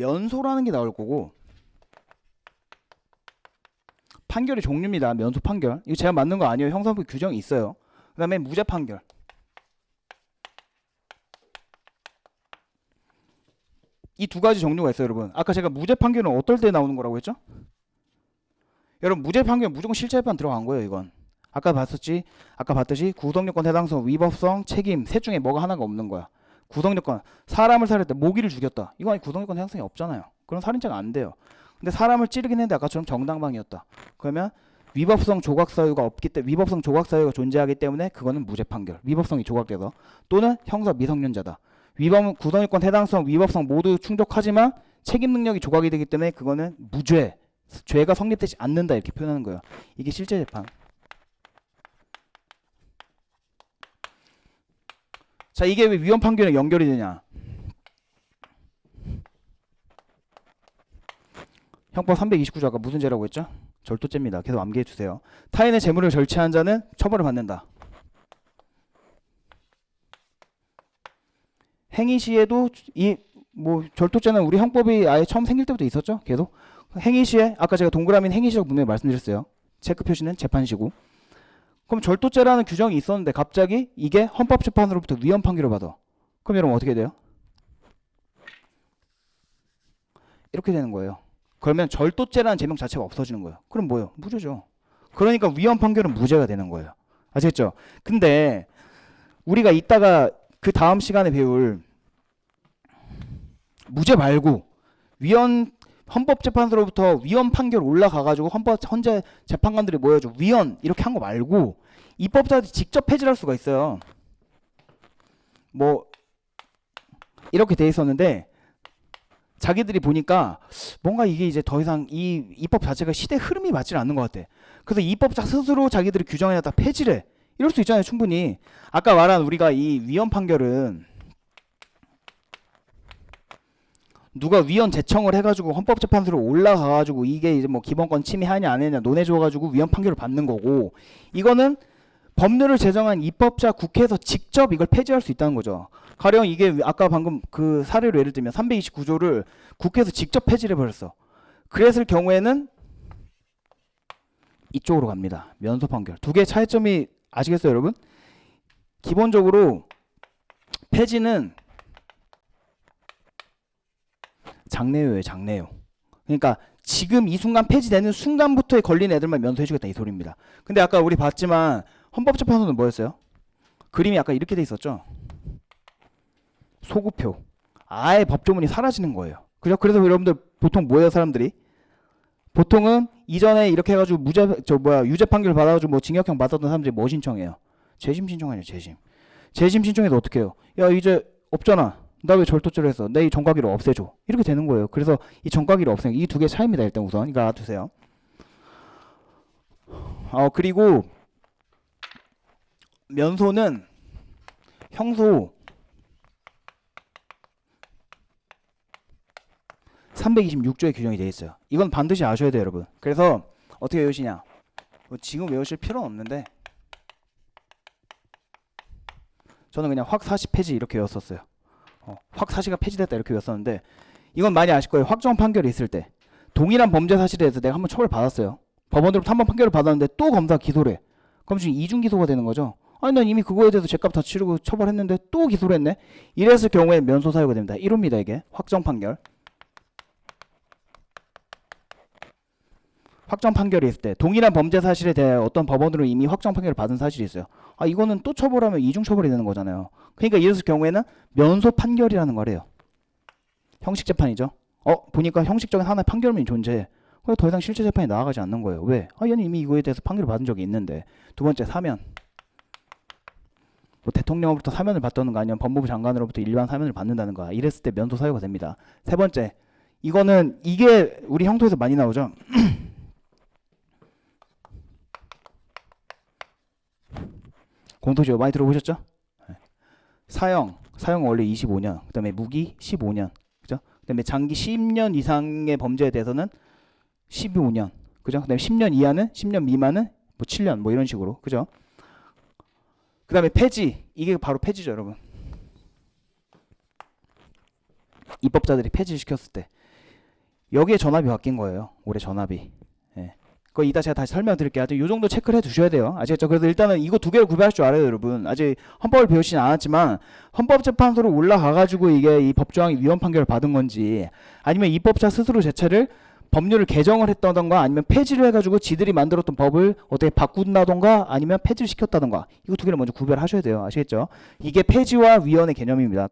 면소라는 게 나올 거고 판결의 종류입니다. 면소 판결. 이거 제가 만든 거 아니에요. 형사법 규정이 있어요. 그 다음에 무죄 판결. 이 두 가지 종류가 있어요, 여러분. 아까 제가 무죄 판결은 어떨 때 나오는 거라고 했죠? 여러분 무죄 판결 무조건 실체재판 들어간 거예요, 이건. 아까 봤었지? 아까 봤듯이 구속요건 해당성, 위법성, 책임 셋 중에 뭐가 하나가 없는 거야. 구속요건 사람을 살했다, 모기를 죽였다. 이거 아니 구속요건 해당성이 없잖아요. 그런 살인죄가 안 돼요. 근데 사람을 찌르긴 했는데 아까처럼 정당방위였다. 그러면 위법성 조각 사유가 없기 때문에 위법성 조각 사유가 존재하기 때문에 그거는 무죄 판결. 위법성이 조각돼서 또는 형사 미성년자다. 위법 구성요건 해당성, 위법성 모두 충족하지만 책임 능력이 조각이 되기 때문에 그거는 무죄. 죄가 성립되지 않는다 이렇게 표현하는 거예요. 이게 실제 재판. 자, 이게 왜 위헌 판결에 연결이 되냐? 형법 329조 아까 무슨 죄라고 했죠? 절도죄입니다. 계속 암기해 주세요. 타인의 재물을 절취한 자는 처벌을 받는다. 행위 시에도 이 뭐 절도죄는 우리 형법이 아예 처음 생길 때부터 있었죠. 계속 행위 시에 아까 제가 동그라미는 행위 시라고 분명히 말씀드렸어요. 체크 표시는 재판 시고. 그럼 절도죄라는 규정이 있었는데 갑자기 이게 헌법재판으로부터 위헌 판결을 받아. 그럼 여러분 어떻게 돼요? 이렇게 되는 거예요. 그러면 절도죄라는 제명 자체가 없어지는 거예요. 그럼 뭐예요? 무죄죠. 그러니까 위헌 판결은 무죄가 되는 거예요. 아시겠죠? 근데 우리가 이따가 그 다음 시간에 배울 무죄 말고 위헌 헌법재판소로부터 위헌 판결 올라가가지고 헌법 헌재 재판관들이 모여줘 위헌 이렇게 한 거 말고 입법자들이 직접 폐지할 수가 있어요. 뭐 이렇게 돼 있었는데 자기들이 보니까 뭔가 이게 이제 더 이상 이 입법 자체가 시대 흐름이 맞지 않는 것 같아. 그래서 입법자 스스로 자기들이 규정해놨다 폐지래. 이럴 수 있잖아요, 충분히. 아까 말한 우리가 이 위헌 판결은 누가 위헌 제청을 해가지고 헌법재판소로 올라가가지고 이게 이제 뭐 기본권 침해하냐 안 했냐 논해줘가지고 위헌 판결을 받는 거고 이거는 법률을 제정한 입법자 국회에서 직접 이걸 폐지할 수 있다는 거죠. 가령 이게 아까 방금 그 사례로 예를 들면 329조를 국회에서 직접 폐지를 해버렸어. 그랬을 경우에는 이쪽으로 갑니다. 면소 판결. 두 개의 차이점이 아시겠어요, 여러분? 기본적으로 폐지는 장래요예요, 장래요. 그러니까 지금 이 순간 폐지되는 순간부터에 걸린 애들만 면소해주겠다 이 소리입니다. 근데 아까 우리 봤지만 헌법재판소는 뭐였어요? 그림이 아까 이렇게 돼 있었죠. 소구표. 아예 법조문이 사라지는 거예요. 그죠? 그래서 여러분들 보통 뭐예요, 사람들이? 보통은 이전에 이렇게 해가지고 무죄 저 뭐야 유죄 판결 받아가지고 뭐 징역형 받았던 사람들이 뭐 신청해요? 재심 신청하죠, 재심. 재심 신청해서 어떻게 해요? 야 이제 없잖아. 나 왜 절도죄를 했어? 내이 전과기를 없애줘. 이렇게 되는 거예요. 그래서 이 전과기를 없애는 이 두 개 차이입니다. 일단 우선 이거 알아두세요. 어 그리고 면소는 형소 326조에 규정이 되어 있어요. 이건 반드시 아셔야 돼요, 여러분. 그래서 어떻게 외우시냐? 뭐 지금 외우실 필요는 없는데 저는 그냥 확 사시 폐지 이렇게 외웠었어요. 어, 확 사시가 폐지됐다 이렇게 외웠었는데 이건 많이 아실 거예요. 확정 판결이 있을 때 동일한 범죄 사실에 대해서 내가 한번 처벌 받았어요. 법원으로부터 한번 판결을 받았는데 또 검사 기소를 해. 그럼 지금 이중 기소가 되는 거죠. 아니 난 이미 그거에 대해서 죄값 다 치르고 처벌했는데 또 기소를 했네. 이랬을 경우에 면소 사유가 됩니다. 1호입니다 이게 확정 판결. 확정 판결이 있을 때 동일한 범죄 사실에 대해 어떤 법원으로 이미 확정 판결을 받은 사실이 있어요. 아 이거는 또 처벌하면 이중 처벌이 되는 거잖아요. 그러니까 이랬을 경우에는 면소 판결이라는 거래요. 형식 재판이죠. 어 보니까 형식적인 하나의 판결문이 존재해. 그래서 더 이상 실제 재판이 나아가지 않는 거예요. 왜? 아 얘는 이미 이거에 대해서 판결을 받은 적이 있는데. 두 번째 사면. 뭐 대통령으로부터 사면을 받던가 아니면 법무부 장관으로부터 일반 사면을 받는다는 거야. 이랬을 때 면소 사유가 됩니다. 세 번째. 이거는 이게 우리 형도에서 많이 나오죠. 공토지오 많이 들어보셨죠? 네. 사형, 사형은 원래 25년, 그 다음에 무기 15년, 그죠? 그 다음에 장기 10년 이상의 범죄에 대해서는 15년, 그죠? 그 다음에 10년 이하는 10년 미만은 뭐 7년, 뭐 이런 식으로, 그죠? 그 다음에 폐지, 이게 바로 폐지죠, 여러분. 입법자들이 폐지시켰을 때 여기에 전압이 바뀐 거예요. 올해 전압이. 예. 그거 이따 제가 다시 설명드릴게요. 하여튼 요 정도 체크를 해 두셔야 돼요. 아시겠죠? 그래서 일단은 이거 두 개를 구별할 줄 알아요, 여러분. 아직 헌법을 배우시진 않았지만 헌법재판소로 올라가가지고 이게 이 법조항이 위헌 판결을 받은 건지 아니면 입법자 스스로 자체를 법률을 개정을 했다던가 아니면 폐지를 해가지고 지들이 만들었던 법을 어떻게 바꾼다던가 아니면 폐지를 시켰다던가 이거 두 개를 먼저 구별하셔야 돼요. 아시겠죠? 이게 폐지와 위헌의 개념입니다.